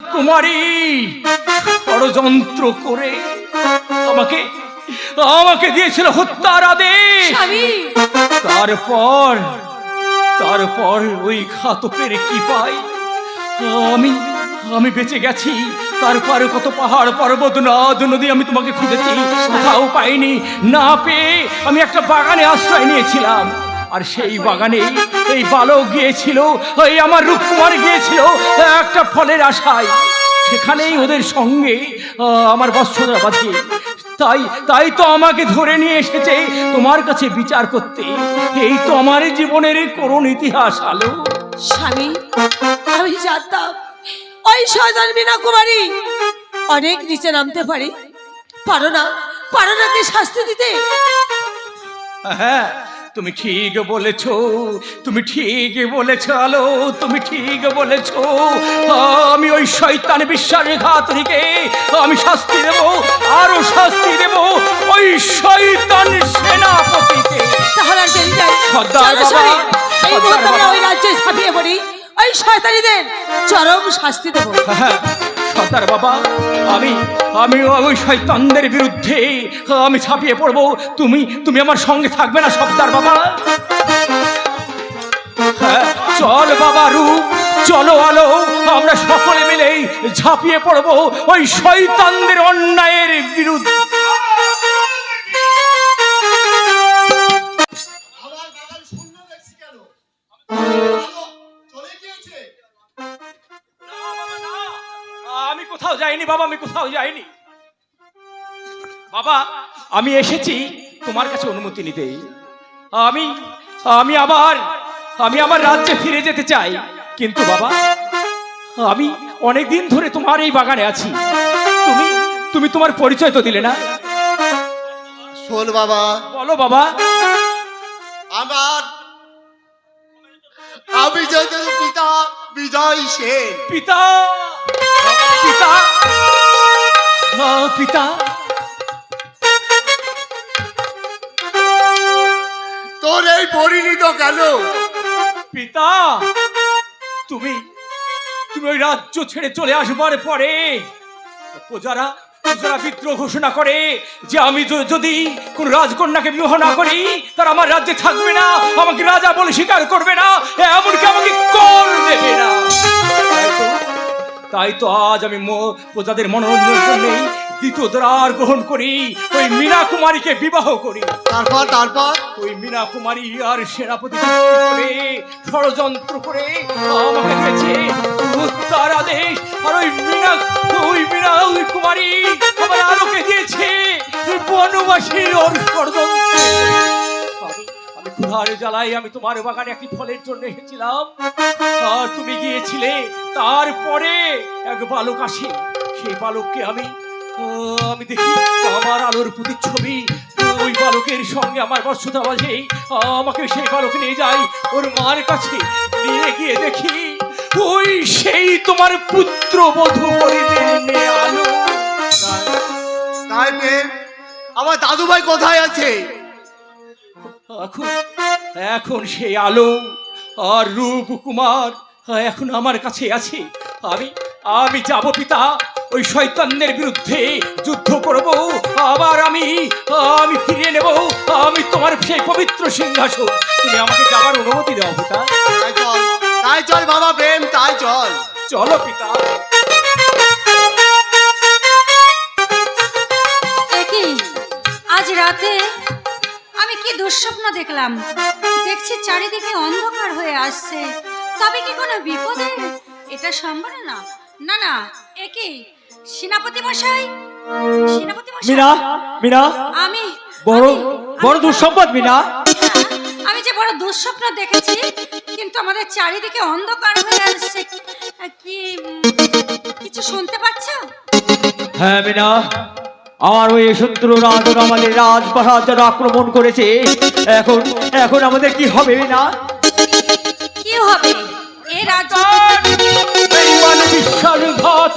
কুমারী ষড়যন্ত্র করে আমাকে আমাকে দিয়েছিল হত্যার আদেশ। তারপর তারপর ওই ঘাতকের কি পাই আমি আমি বেঁচে গেছি। তারপর কত পাহাড় পর্বত নদ নদী আমি তোমাকে খুঁজেছি। কোথাও পাইনি। না পেয়ে আমি একটা বাগানে আশ্রয় নিয়েছিলাম। আর সেই বাগানে এই বালক গিয়েছিল ওই আমার রূপকুমার গিয়েছিল একটা ফলের আশায়। সেখানেই ওদের সঙ্গে আহ, আমার বৎসরা বাঁধে তাই তাই তো আমাকে ধরে নিয়ে এসেছে তোমার কাছে বিচার করতে। এই তো আমার জীবনের করুণ ইতিহাস আলো। স্বামী আমি জানতাম ওই শয়তান মিনা কুমারী অনেক নিচে নামতে পারি। পারো না পারো না কি শাস্তি দিতে। হ্যাঁ তুমি ঠিক বলেছ তুমি ঠিক বলেছ আলো তুমি ঠিক বলেছ। আমি ওই শয়তান বিশ্বাসঘাতনীকে আমি শাস্তি দেব আরও শাস্তি দেব ওই শৈতান সেনাপতিকে। সর্দার চলো, বাবা, সর্দার বাবা। ওই রাজ্যে ঝাঁপিয়ে পড়ি। ওই শয়তানিদের চরম শাস্তি দেবো। হ্যাঁ। সর্দার বাবা, আমি আমি ওই শয়তানদের বিরুদ্ধে, আমি ছাপিয়ে পড়ব। তুমি তুমি আমার সঙ্গে থাকবে না, সর্দার বাবা। হ্যাঁ চল বাবা রূপ, চলো আলো, আমরা সকলে মিলেই ঝাঁপিয়ে পড়ব ওই শৈতানদের অন্যায়ের বিরুদ্ধে। বাবা আমি কোথাও যাইনি। বাবা আমি এসেছি তোমার কাছে অনুমতি নিতে। আমি আমি আবার আমি আমার রাজ্যে ফিরে যেতে চাই। কিন্তু বাবা আমি অনেক দিন ধরে তোমার এই বাগানে আছি। তুমি তুমি তোমার পরিচয় তো দিলে না। শোন বাবা। বলো বাবা। আমার আমি যেহেতু পিতা বিজয় সেন। পিতা। পিতা। মা পিতা। তোর এই পরিণীত কেন পিতা তুমি তুমি ওই রাজ্য ছেড়ে চলে আসবার পরে প্রজারা প্রজারা বিদ্রোহ ঘোষণা করে যে আমি যদি কোন রাজকন্যাকে বিবাহ না করি, তার আমার রাজ্যে থাকবে না, আমাকে রাজা বলে স্বীকার করবে না এমনকি আমাকে কর দেবে না। তাই তো- আজ আমি প্রজাদের মনোরঞ্জনের জন্য দ্বিতীয় দ্বার গ্রহণ করি। ওই মীনা কুমারীকে বিবাহ করি। তারপর তারপর? ওই মীনা কুমারী আর সেনাপতি করে ষড়যন্ত্র করে আমাকে দিয়েছে আদেশ। আর ওই মীনা ওই মীনা ওই কুমারী আমার আলোকে দিয়েছে। বনবাসীর ওর ষড়যন্ত্র। ক্ষুধার জ্বালাই আমি তোমার বাগানে একটি ফলের জন্য এসেছিলাম। আর তুমি গিয়েছিলে তারপরে এক বালক আসে। সেই বালককে আমি আমি দেখি আমার আলোর প্রতিচ্ছবি। ওই বালকের সঙ্গে আমার বর্ষতা বাজে। আমাকে সেই বালক নিয়ে যাই ওর মার কাছে নিয়ে গিয়ে দেখি। ওই সেই তোমার পুত্র বধূ আলো। আমার দাদু ভাই কোথায় আছে? এখন এখন সেই আলো আর রূপ কুমার এখন আমার কাছে আছে। আমি আমি যাব পিতা ওই শয়তানদের বিরুদ্ধে যুদ্ধ করব। আবার আমি আমি ফিরিয়ে নেব। আমি তোমার সেই পবিত্র সিংহাসন। তুমি আমাকে যাবার অনুমতি দাও পিতা। তাই চল তাই চল বাবা প্রেম তাই চল। চলো পিতা। আজ রাতে আমি কি দুঃস্বপ্ন দেখলাম? দেখছি চারিদিকে অন্ধকার হয়ে আসছে। তবে কি কোনো বিপদে এটা সম্ভব না। না না একই সেনাপতি মশাই? সেনাপতি মশাই? মিনা মিনা। আমি বড় বড় দুঃসম্পদ মিনা। আমি যে বড় দুঃস্বপ্ন দেখেছি কিন্তু আমাদের চারিদিকে অন্ধকার হয়ে আসছে। কি কিছু শুনতে পাচ্ছ? হ্যাঁ মিনা। আমার ওই শত্রু রাজন আমাদের রাজপ্রাসাদ যারা আক্রমণ করেছে এখন এখন আমাদের কি হবে না? কি হবে? এ রাজ্য বিশ্বাসঘাত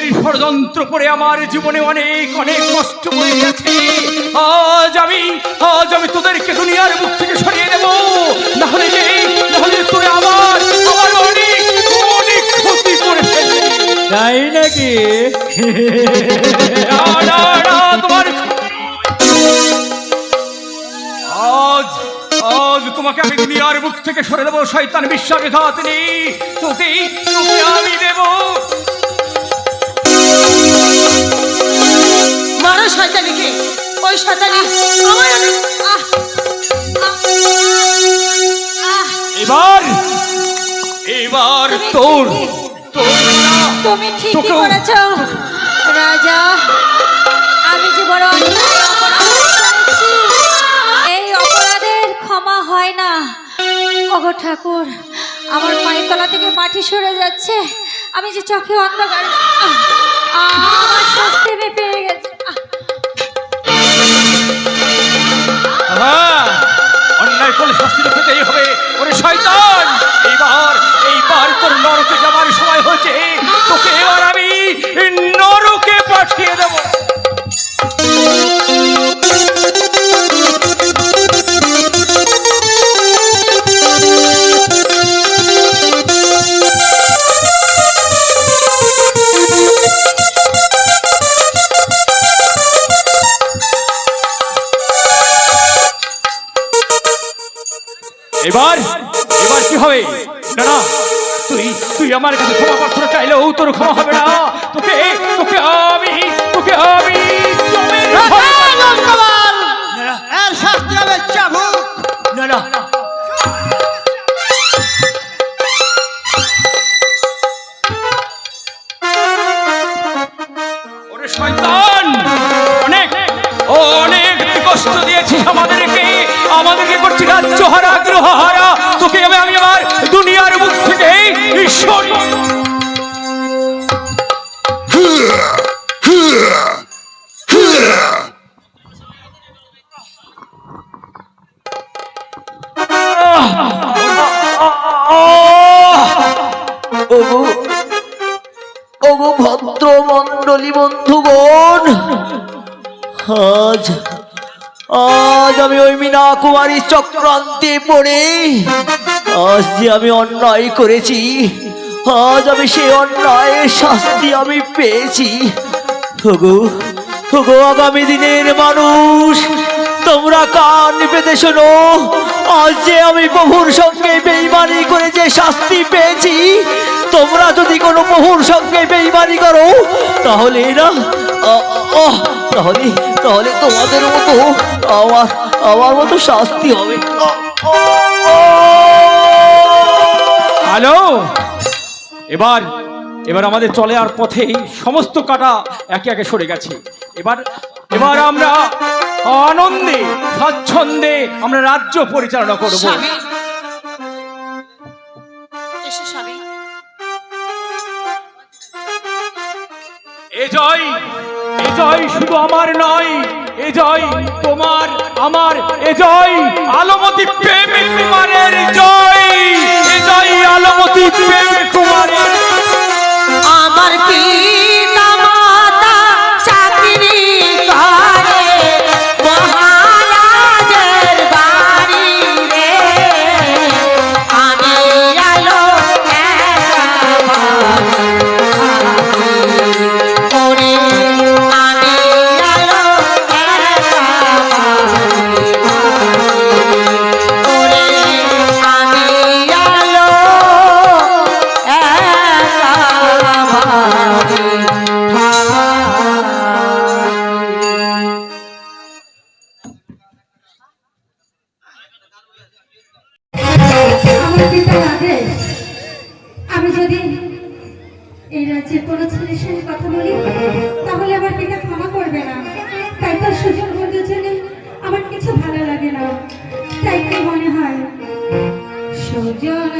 এই ষড়যন্ত্র করে আমার জীবনে অনেক অনেক কষ্ট হয়ে গেছে। আজ আমি আজ আমি তোদেরকে দুনিয়ার মুখ থেকে সরিয়ে দেব। না হলে যে না আমার তাই নাকি? তোমার আজ আজ তোমাকে আমি দুনিয়ার মুখ থেকে সরে দেবো শয়তান বিশ্বাসঘাতনি তোকে তোকে আমি দেব। মারো শয়তানিকে ওই শয়তানি। আমার এবার এবার তোর তুমি ঠিকই করেছ রাজা। আমি যে বড় অপরাধ এই অপরাধের ক্ষমা হয় না। ওগো ঠাকুর আমার পায়ের তলা থেকে মাটি সরে যাচ্ছে। আমি যে চোখে অন্ধকার আমার শাস্তি পেয়ে গেছি। অন্যায় করলে শাস্তি পেতেই হবে। ওরে শয়তান। এবার, এইবার তোর নরকে যাবার সময় হয়েছে। তোকে এবার আমি নরকে পাঠিয়ে দেবো। এবার এবার কি হবে? না তুই তুই আমার কাছে ক্ষমা প্রার্থনা চাইলেও তোর ক্ষমা হবে না। তোকে তোকে আমি তোকে আমি কুমারী চক্রান্তে পড়ে। আজ যে আমি অন্যায় করেছি, আজ আমি সেই অন্যায়ের শাস্তি আমি পেয়েছি। ওগো ওগো আগামী দিনের মানুষ, তোমরা কান পেতে শোনো। আজ যে আমি প্রভুর সঙ্গে বেইমানি করে যে শাস্তি পেয়েছি তোমরা যদি কোনো প্রভুর সঙ্গে বেইমানি করো তাহলে না তাহলে তাহলে তোমাদের মতো আমার আমার মতো শাস্তি হবে। হ্যালো? এবার এবার আমাদের চলে আর পথে সমস্ত কাটা একে একে সরে গেছে। এবার এবার আমরা আনন্দে স্বাচ্ছন্দ্যে আমরা রাজ্য পরিচালনা করব। স্বামী। এ জয় এ জয় শুধু আমার নয়, এ জয় তোমার, আমার, এ জয় আলমতি প্রেম কুমারের জয়, এ জয় আলমতি প্রেম কুমারের কথা বলি, তাহলে আমার পিতা ক্ষমা করবে না। তাই তো সুযোগ বন্ধু জেনে আমার কিছু ভালো লাগে না। তাই তো মনে হয়, সুজন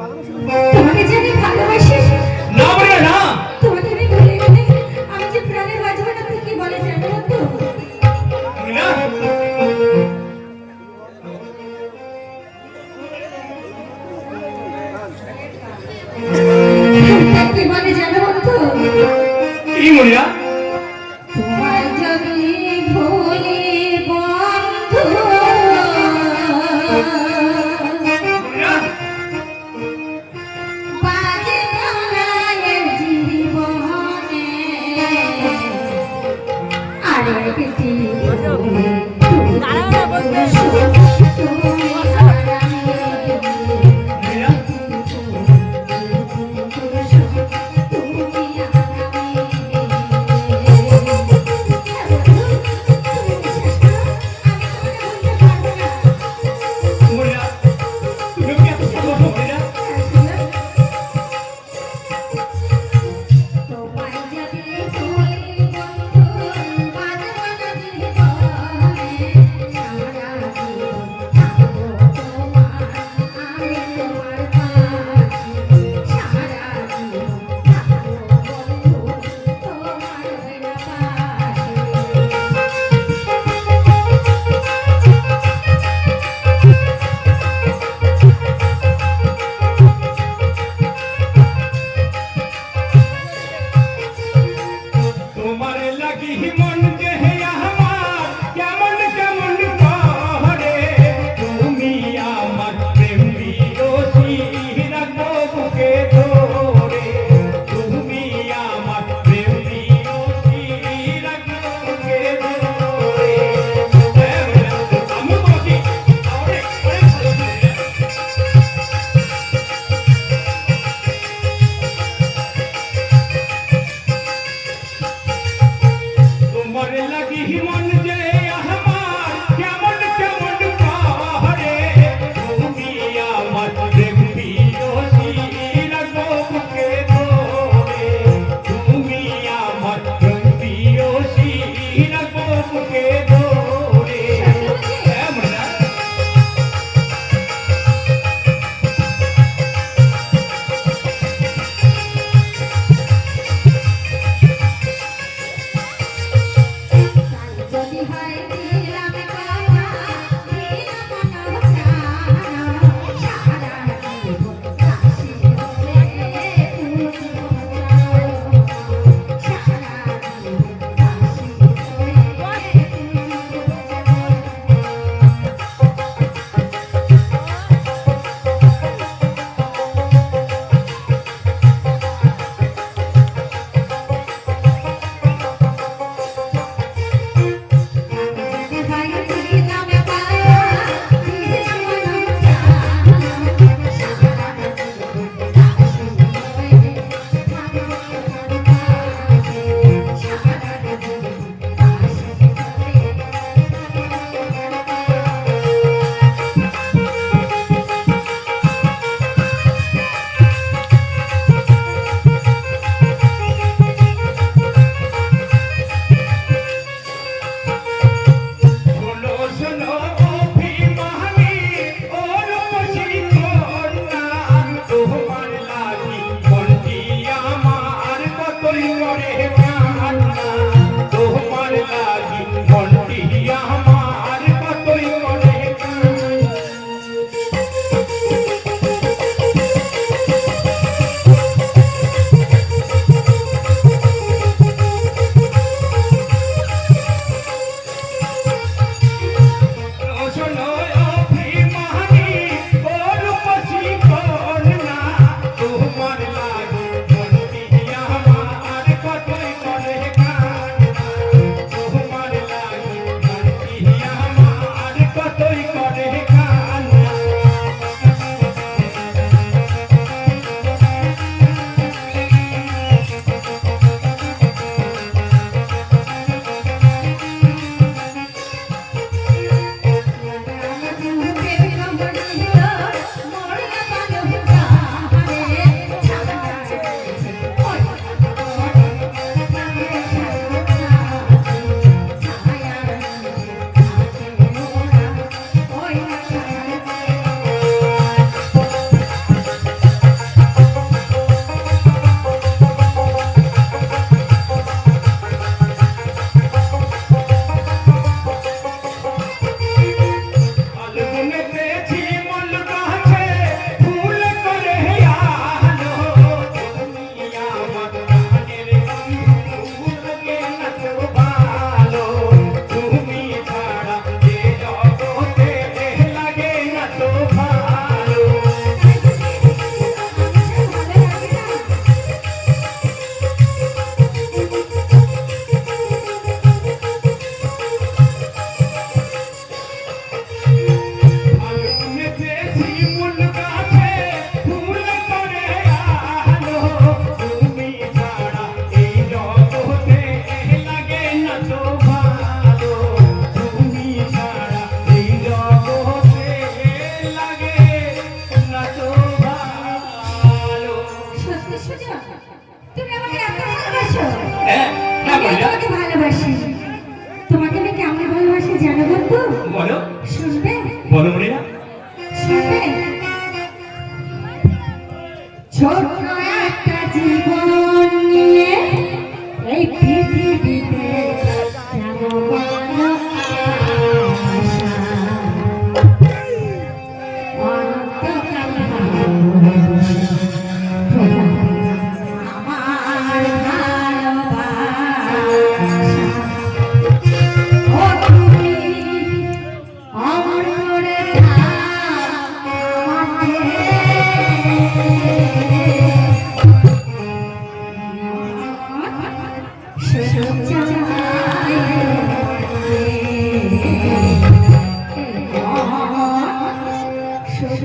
তোমাকে যে আমি ভালোবাসি? না বলে না।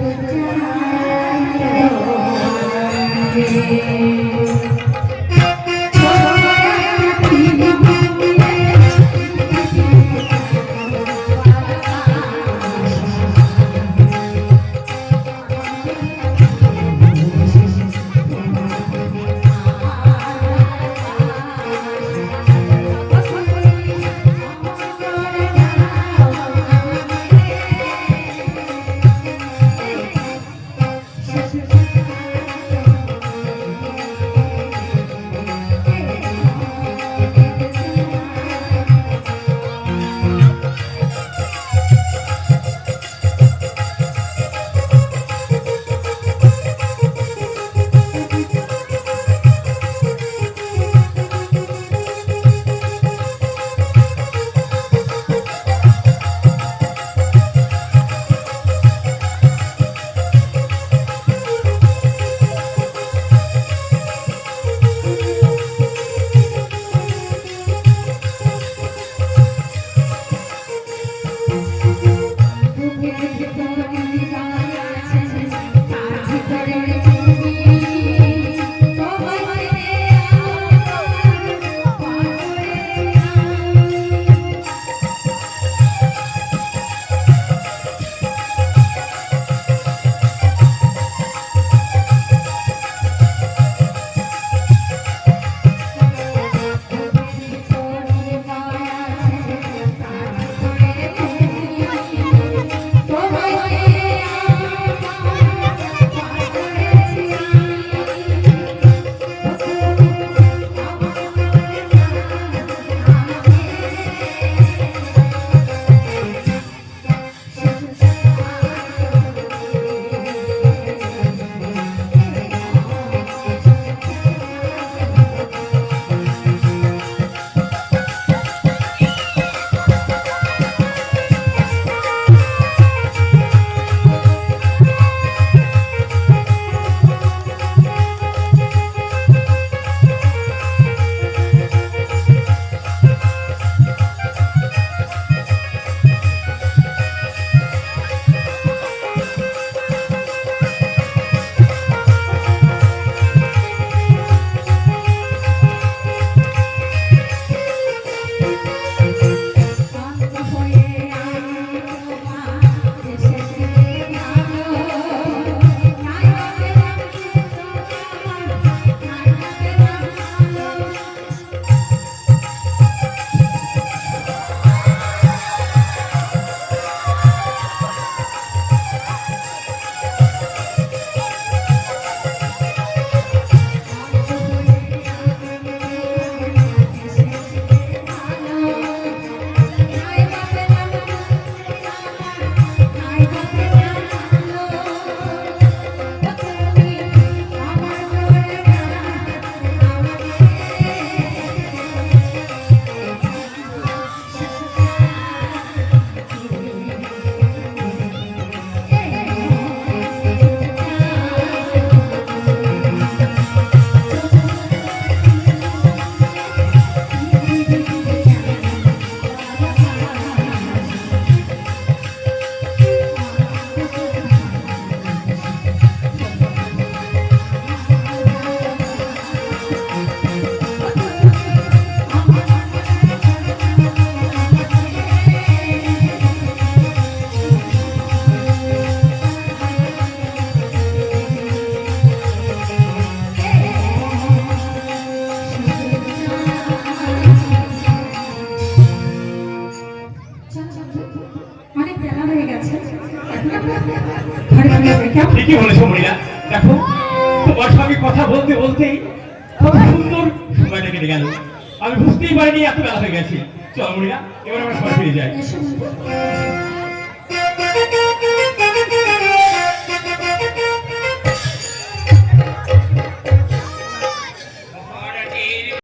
Thank you. বলতে খুব সুন্দর সময়টা কেটে গেল। আমি বুঝতেই পারিনি এত বেলা হয়ে গেছে। চল মরিরা এবার আমরা সবাই ফিরে যাই।